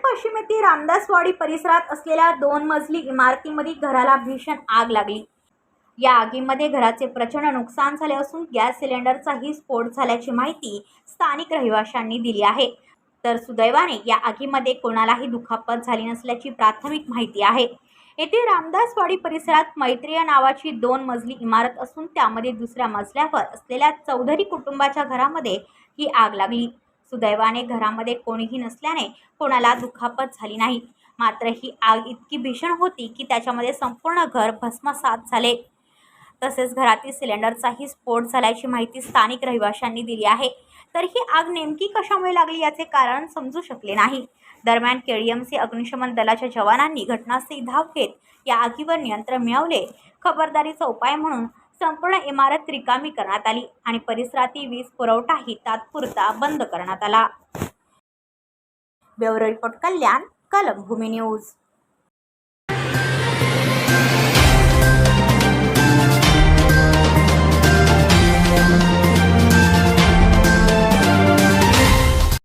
उत्पश्चिमिती रामदासवाडी परिसरात असलेल्या दोन मजली इमारतीमध्ये घराला भीषण आग लागली. या आगीमध्ये घराचे प्रचंड नुकसान झाले असून गॅस सिलेंडरचाही स्फोट झाल्याची माहिती स्थानिक रहिवाशांनी दिली आहे. तर सुदैवाने या आगीमध्ये कोणालाही दुखापत झाली नसल्याची प्राथमिक माहिती आहे. येथे रामदासवाडी परिसरात मैत्रेय नावाची दोन मजली इमारत असून त्यामध्ये दुसऱ्या मजल्यावर असलेल्या चौधरी कुटुंबाच्या घरामध्ये ही आग लागली. सुदैवाने घरामध्ये कोणीही नसल्याने कोणाला दुखापत झाली नाही. मात्र ही आग इतकी भीषण होती की त्याच्यामध्ये संपूर्ण घर भस्मसात झाले. तसेच घरातील सिलेंडरचाही स्फोट झाल्याची माहिती स्थानिक रहिवाशांनी दिली आहे. तर ही आग नेमकी कशामुळे लागली याचे कारण समजू शकले नाही. दरम्यान केडीएमसी अग्निशमन दलाच्या जवानांनी घटनास्थळी धाव घेत या आगीवर नियंत्रण मिळवले. खबरदारीचा उपाय म्हणून संपूर्ण इमारत रिकामी करण्यात आली आणि परिसरातील वीज पुरवठाही तात्पुरता बंद करण्यात आला. Bureau report Kalyan Kalambhumi news.